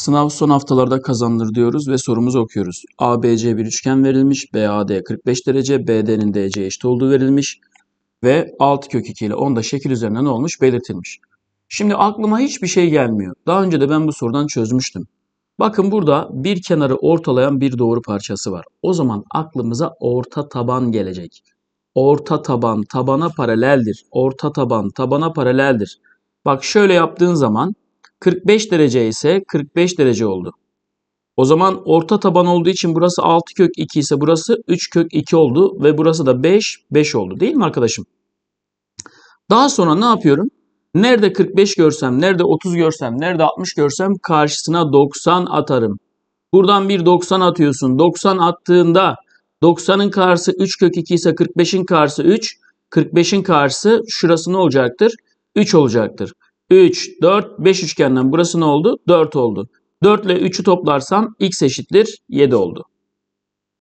Sınav son haftalarda kazanılır diyoruz ve sorumuzu okuyoruz. ABC bir üçgen verilmiş. BAD 45 derece. BD'nin DC eşit olduğu verilmiş. Ve 6 kök 2 ile 10 da şekil üzerine ne olmuş belirtilmiş. Şimdi aklıma hiçbir şey gelmiyor. Daha önce de ben bu sorudan çözmüştüm. Bakın burada bir kenarı ortalayan bir doğru parçası var. O zaman aklımıza orta taban gelecek. Orta taban tabana paraleldir. Orta taban tabana paraleldir. Bak şöyle yaptığın zaman 45 derece ise 45 derece oldu. O zaman orta taban olduğu için burası 6 kök 2 ise burası 3 kök 2 oldu ve burası da 5 5 oldu değil mi arkadaşım? Daha sonra ne yapıyorum? Nerede 45 görsem, nerede 30 görsem, nerede 60 görsem karşısına 90 atarım. Buradan bir 90 atıyorsun. 90 attığında 90'ın karşısı 3 kök 2 ise 45'in karşısı 3. 45'in karşısı şurası ne olacaktır? 3 olacaktır. 3, 4, 5 üçgenden burası ne oldu? 4 oldu. 4 ile 3'ü toplarsan x eşittir 7 oldu.